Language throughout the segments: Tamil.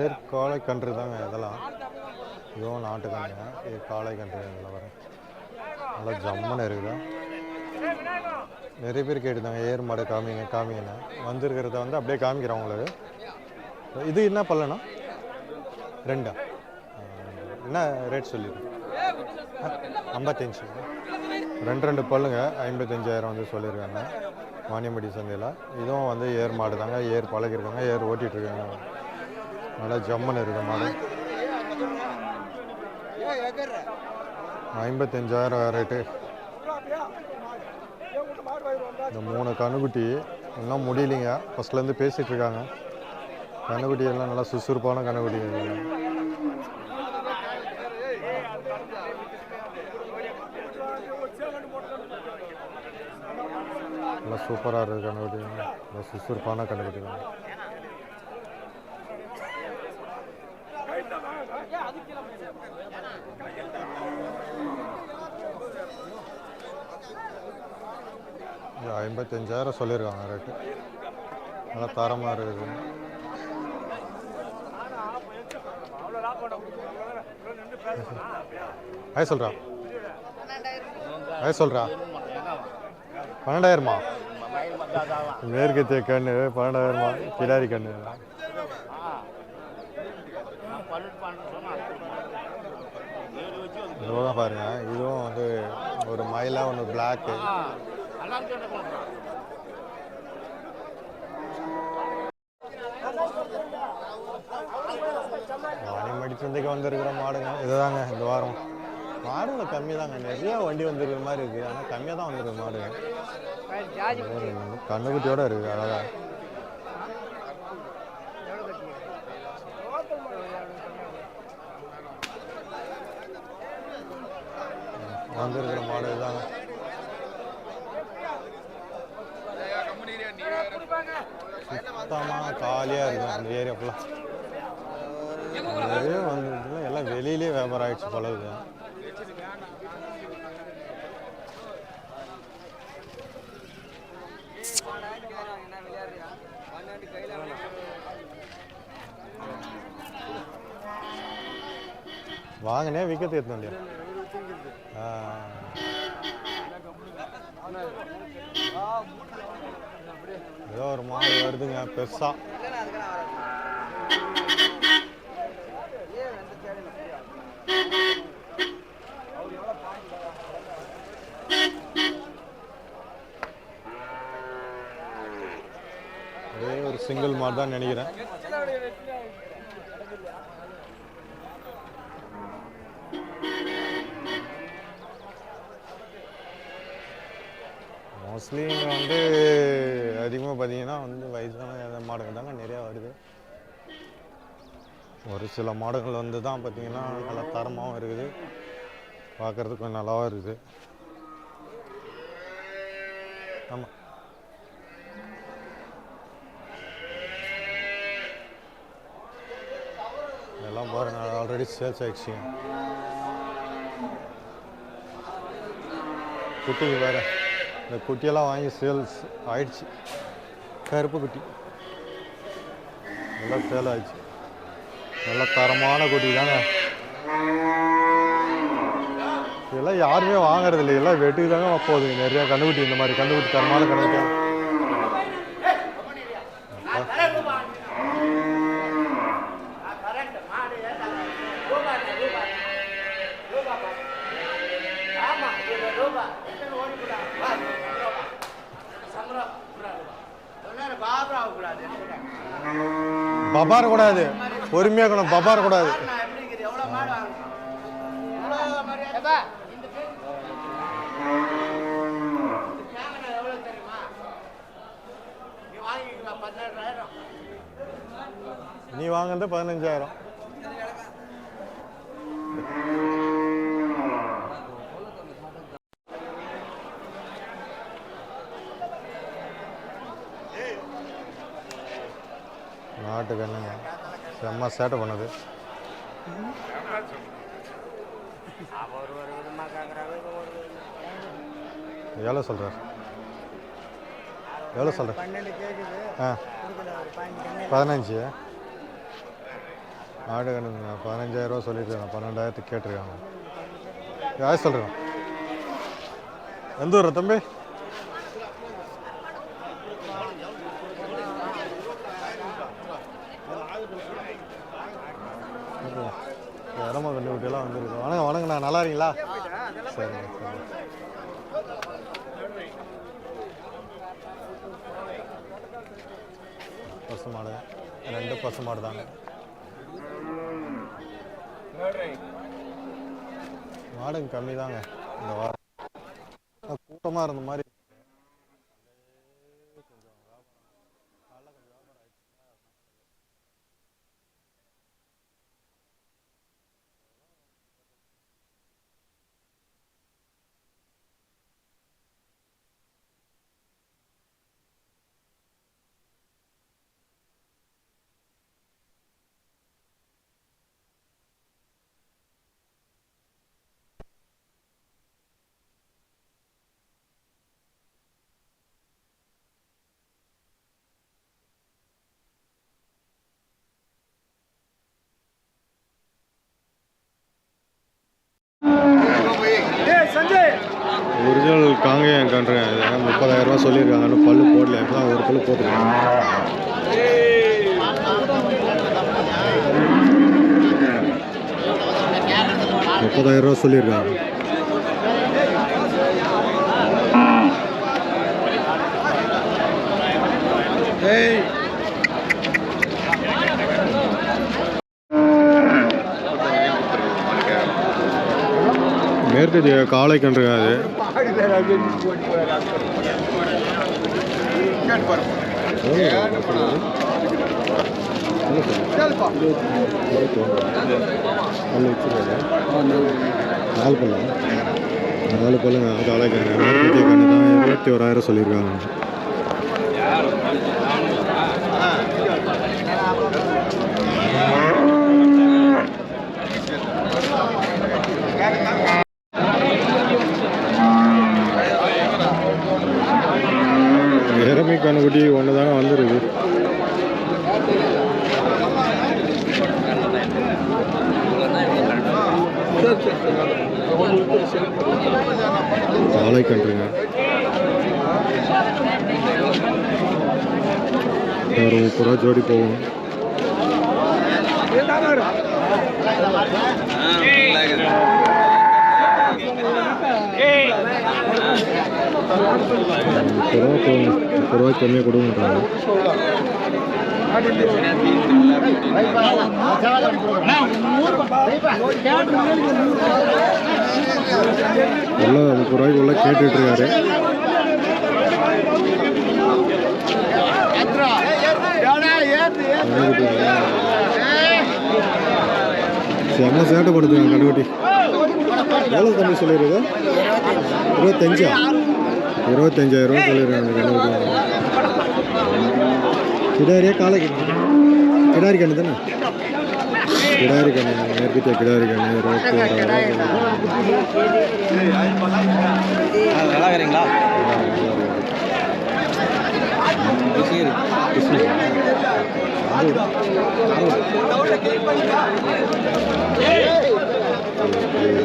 ஏர் கன்று தாங்க இதெல்லாம். இதுவும் நாட்டு கன்றுங்க ஏற்காலை கன்று இதில் வரும் நல்லா ஜம்முன்னு இருக்குதா. நிறைய பேர் கேட்டுதாங்க ஏர் மாடு காமிங்க காமிங்கன்னு. வந்திருக்கிறத வந்து அப்படியே காமிக்கிறேன் உங்களுக்கு. இது என்ன பல்லனா ரெண்டா? என்ன ரேட் சொல்லிடு ஐம்பத்தஞ்சு. ரெண்டு ரெண்டு பல்லுங்க. ஐம்பத்தஞ்சாயிரம் வந்து சொல்லியிருக்காங்க. மானியம்படி சந்தையில். இதுவும் வந்து ஏர் மாடு தாங்க. ஏர் பழகிருக்காங்க ஏர் ஓட்டிகிட்ருக்காங்க நல்லா ஜம்முன்னு இருக்கு மாடு. ஐம்பத்தஞ்சாயிரம் ரேட்டு. இந்த மூணு கண்ணுக்குட்டி எல்லாம் முடியலைங்க. ஃபஸ்ட்லேருந்து பேசிகிட்டு இருக்காங்க. கண்ணுக்குட்டி எல்லாம் நல்லா சுறுசுறுப்பான கண்ணுக்குட்டி. நல்லா சூப்பராக இருக்குது கண்ணுக்குட்டி. நல்லா சுறுசுறுப்பான கண்ணுக்குட்டி. ஐம்பத்தஞ்சாயிரம் சொல்லியிருக்காங்க ரேட்டு நல்லா தரமாக இருக்குது. ஆய் சொல்கிறா ஆய் சொல்கிறா பன்னெண்டாயிரமா? மேற்கத்திய கண்ணு பன்னெண்டாயிரமா? கிடாரி கண்ணு. இதுவும் பாருங்க இதுவும் வந்து ஒரு மயிலா ஒன்று பிளாக்கு வாணிமடி சந்தைக்கு வந்திருக்கிற மாடுங்க இதுதாங்க இந்த வாரம். மாடுங்க கம்மி தாங்க நிறைய வண்டி வந்திருக்கிற மாதிரி இருக்கு. ஆனால் கம்மியாக தான் வந்திருக்கு மாடுங்க. ஒரு கண்ணுக்குட்டியோட இருக்கு அழகா. வந்திருக்கிற மாடு இதுதாங்க. சுத்தமாக காலியாக இருக்கும் அந்த ஏரியா ஃபுல்லாக நிறைய வந்துருச்சுன்னா எல்லாம் வெளியிலே வியாபாரம் ஆயிடுச்சு போல இது வாங்கினே விற்கிறது எடுத்து இல்லையா ஆ. ஏதோ ஒரு மாடு வருதுங்க பெருசா. ஒரே ஒரு சிங்கிள் மாடு தான் நினைக்கிறேன். மோஸ்ட்லி இங்கே வந்து அதிகமாக பார்த்தீங்கன்னா வந்து வயசான மாடுகள் தாங்க நிறையா வருது. ஒரு சில மாடுகள் வந்து தான் பார்த்தீங்கன்னா நல்லா தரமாகவும் இருக்குது. பார்க்குறதுக்கு கொஞ்சம் நல்லாவும் இருக்குது. ஆமாம் எல்லாம் பாருங்க ஆல்ரெடி சேல்ஸ் ஆயிடுச்சுங்க குட்டிக்கு வேறு. இந்த குட்டியெல்லாம் வாங்கி சேல்ஸ் ஆயிடுச்சு. கருப்பு குட்டி. நல்லா சேல் ஆயிடுச்சு. நல்ல தரமான குட்டி தாங்க இதெல்லாம் யாருமே வாங்குறது இல்லை எல்லாம் வெட்டுக்கு தாங்க போகுது. நிறையா கண்டுக்குட்டி இந்த மாதிரி கண்டுக்குட்டி தரமான கண்டுக்குட்டி பபார கூடாது. பொறுமையாக இருக்கணும் பபார கூடாது. நீ வாங்குறது பதினஞ்சாயிரம். நாட்டு கண்ணுங்க செம்ம சேட்டை பண்ணுது. எவ்வளோ சொல்கிறார் எவ்வளோ சொல்கிறார் ஆ. பதினஞ்சு. ஆடு கணக்கு பதினஞ்சாயிரரூவா சொல்லியிருக்காங்க. பன்னெண்டாயிரத்துக்கு கேட்டிருக்காங்க. யார் சொல்கிறேன் எந்த ஊர் தம்பி? சரி பசு மாடு ரெண்டு பசு மாடு தாங்க மாடுங்க கம்மி தாங்க இந்த வாரம் கூட்டமாக இருந்த மாதிரி காங்கேயம் கன்று முப்பதாயிரம் ரூபா சொல்லியிருக்காங்க இன்னும் பல்லு போடல இப்போ ஒரு பல்லு போட்டுருக்காங்க முப்பதாயிரம் ரூபா சொல்லியிருக்காங்க மேற்கு காலை காளை கன்றுங்க அது நாலு பல்லா நாலு பல்லுங்க காளை கன்று மேற்கு திய கன்று தான் இருபத்தி ஓராயிரம் சொல்லியிருக்காங்க கண்ணுக்குட்டி ஒன்று தாங்க வந்துருக்கு காளை கன்றுங்க ஒரு முப்பது ரூபா ஜோடி போகும் முப்பது ரூபாய்க்கு கம்மியாக கொடுங்க எல்லாம் முப்பது ரூபாய்க்கு உள்ள கேட்டுட்டு இருக்காரு என்ன செம்ம சேட்டை படுத்துங்க கண்டுக்குட்டி எவ்வளோ தம்பி சொல்லிடுறது இருபத்தஞ்சா? இருபத்தஞ்சாயிரம் ரூபா சொல்லிடுறாங்க கண்டுக்குட்டி கிடாரியா காலை கிடாரி கண்ணு தானே கிடாரி கண்ணு மேற்கிட்ட கிடாரி கண்ணு இருபத்தி இருக்கிறீங்களா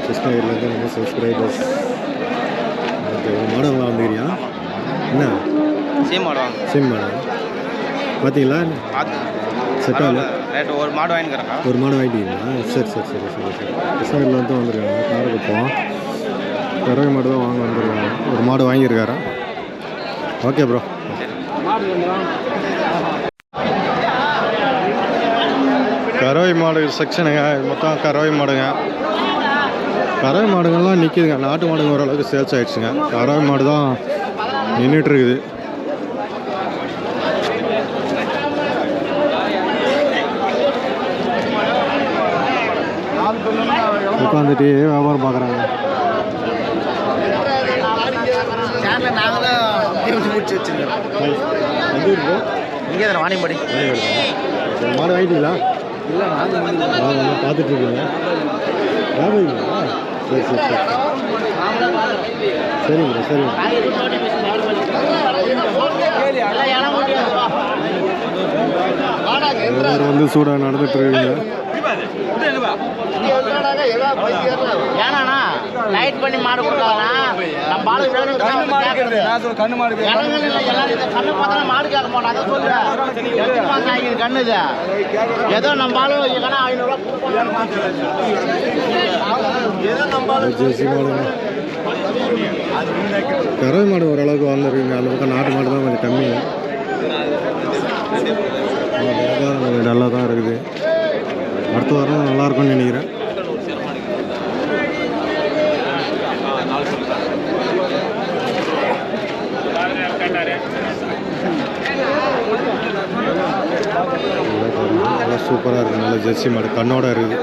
கிருஷ்ணகிரிலேருந்து நம்ம சப்ஸ்கிரைபர்ஸ் ஓகே ஒரு மாடல் வந்துக்கிறியா என்ன? சேம் மாடு வாங்க சேம் மாடல் பார்த்தீங்களா பார்த்து செட் ஆகல. ஒரு மாடு வாங்கிக்கிறேன் ஒரு மாடு வாங்கிட்டீங்களா? சரி சரி சரி சரி சரி. கிருஷ்ணகிரிலேருந்து வந்திருக்காங்க. காரக்குப்பம் கறவை மாடு தான் வாங்க வந்திருக்காங்க. ஒரு மாடு வாங்கியிருக்காரா? ஓகே ப்ரோ கறவை மாடு செக்ஷனுங்க மொத்தம் கறவை மாடுங்க. கறவை மாடுங்கள்லாம் நிற்கிதுங்க நாட்டு மாடுங்க ஓரளவுக்கு சேல்ஸ் ஆயிடுச்சுங்க. கறவை மாடு தான் நின்றுட்டு இருக்குது உட்காந்துட்டு வியாபாரம் பார்க்குறாங்க? இங்கே தான் வாணியம்படி. மாடு வாங்கிட்டீங்களா? இல்லை பார்த்துட்டு இருக்கீங்க. வியாபாரிங்களா சரி சரி. சரி சரிங்க சரிங்க வியாபாரம் வந்து சூடாக நடந்துட்டு இருக்குங்க ஏன்னா லைட் பண்ணி மாடு கொடுக்கலாம் நம்ம ஆளு கண்ணு மாடு இறங்குல எல்லாரும் இந்த கண்ணு பார்த்தா மாடு கேட்க மாட்டோம் அதை சொல்றேன். எத்தனை மாசம் ஆகிது கண்ணு இது? ஏதோ நம்ம ஆளு இல்லைன்னா ஐநூறுரூவா ஜெர்சி மாடுங்க கறவை மாடு ஓரளவுக்கு வளர்ந்துருக்குங்க. அந்த பக்கம் நாட்டு மாடு தான் கொஞ்சம் கம்மி. கொஞ்சம் நல்லா தான் இருக்குது. அடுத்த வாரம் நல்லா இருக்கும்னு நினைக்கிறேன். நல்லா சூப்பராக இருக்குது நல்ல ஜெர்சி மாடு. கண்ணோட இருக்குது.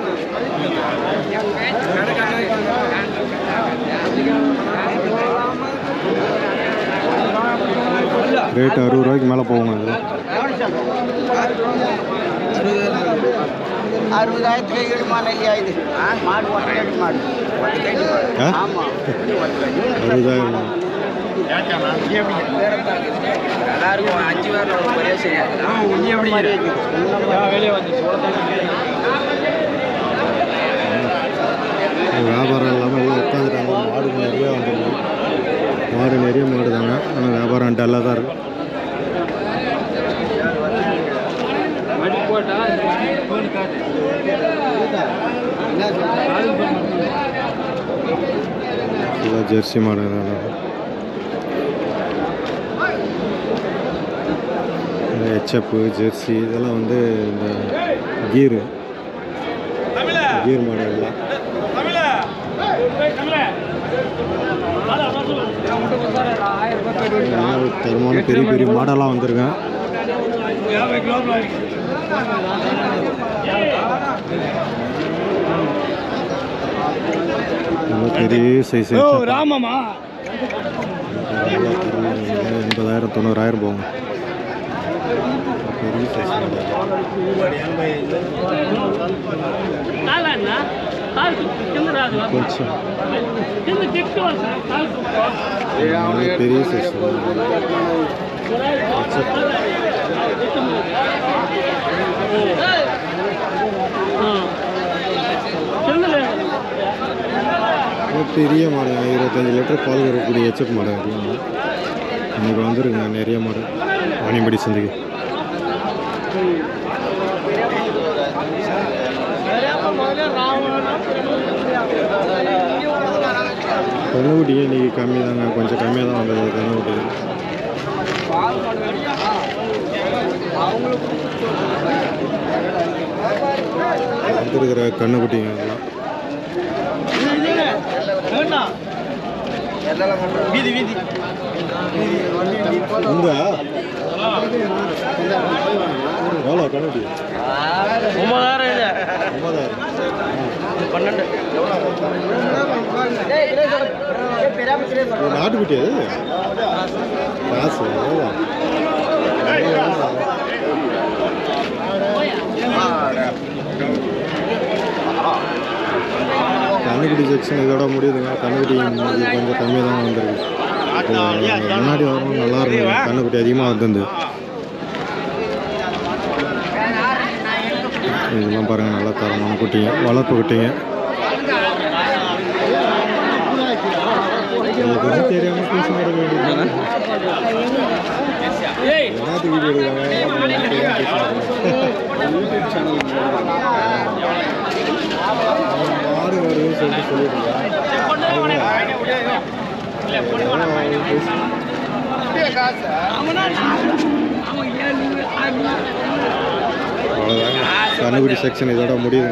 ரேட் அறுபது ரூபாய்க்கு மேலே போகுங்க. அது அறுபதாயிரத்துக்கு ஈடு ஐயா இது மாடு ஒட்டை மாடு அறுபதாயிரம் எல்லாருக்கும் அஞ்சு பேர் ஒரே வியாபாரம் இல்லாமல் எல்லாம் உட்காந்துட்டாங்க மாடு நிறைய வந்துருக்கு. மாடு நிறைய மாடு தாங்க ஆனால் வியாபாரம் டல்லாக தான் இருக்கு. ஃபுல்லாக ஜெர்சி மாடு ஹெச்எப்பு ஜெர்சி இதெல்லாம் வந்து இந்த கீரு கீர் மாடு தருமான இதெல்லாம் தரமான பெரிய பெரிய மாடெல்லாம் வந்திருக்கேன் பெரிய சைஸ் ராமமா எண்பதாயிரம் தொண்ணூறாயிரம் போகும் பெரிய சைஸ் பெரிய சைஸ் பெரிய மாடு இருபத்தஞ்சி லிட்டர் பால் வரக்கூடிய எச்சப் மாடு. இன்னைக்கு வந்துருங்க நிறைய மாடு. வாணியம்படி சந்தைக்கு. கண்ணுக்குட்டியே இன்னைக்கு கம்மி தாங்க கொஞ்சம் கம்மியாக தான் வந்தது கண்ணுக்குட்டி. அவங்களுக்கு கண்ணுக்குட்டிங்க எல்லாம் வீதி வீதி உங்க எவ்வளோ கண்ணுக்குட்டி? ஒன்பதாயிரம் ஒன்பதாயிரம் பன்னெண்டு நாட்டுக்குட்டி அது? காசு. எவ்வளோ இதோட முடியுதுங்க. கண்ணுக்குட்டி இன்னைக்கு கொஞ்சம் கம்மியாக தான் வந்திருக்கு முன்னாடி வரணும் நல்லா இருக்கும் கண்ணுக்குட்டி அதிகமாக வந்திருந்து. இதெல்லாம் பாருங்கள் நல்லா தரமான குட்டிங்க. வளர்ப்பு குட்டிங்க. தெரியாமல் பேச சொல்லிட்டு சொல்லிட்டு அவ்வளோதாங்க கண்ணுக்குடி செக்ஷன் இதோட முடியுது